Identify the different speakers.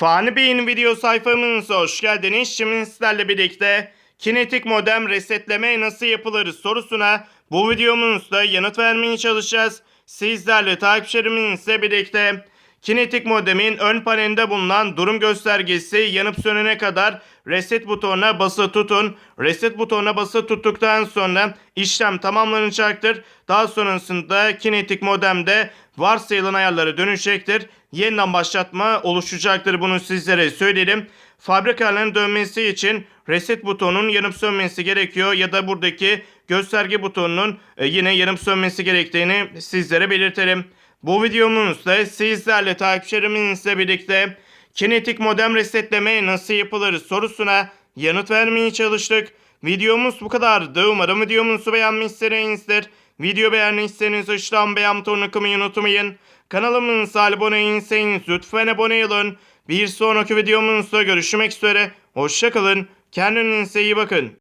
Speaker 1: Fani Bey'in video sayfamıza hoş geldiniz. Şimdi sizlerle birlikte kinetik modem resetleme nasıl yapılır sorusuna bu videomuzda yanıt vermeye çalışacağız. Sizlerle takipçilerimizle birlikte kinetik modemin ön panelinde bulunan durum göstergesi yanıp sönene kadar reset butonuna basılı tutun. Reset butonuna basılı tuttuktan sonra işlem tamamlanacaktır. Daha sonrasında kinetik modemde varsayılan ayarları dönüşecektir. Yeniden başlatma oluşacaktır. Bunu sizlere söyleyelim. Fabrika ayarlarının dönmesi için reset butonunun yanıp sönmesi gerekiyor ya da buradaki gösterge butonunun e, yine yanıp sönmesi gerektiğini sizlere belirtelim. Bu videomuzda sizlerle takipçilerimizle birlikte kinetik modem resetleme nasıl yapılır sorusuna yanıt vermeye çalıştık. Videomuz bu kadardı. Umarım videomuzu beğenmişsinizdir. Video beğendiyseniz aşağıdan beğen butonuna kılmayı unutmayın. Kanalımıza abone değilseniz lütfen abone olun. Bir sonraki videomuzda görüşmek üzere. Hoşçakalın. Kendinize iyi bakın.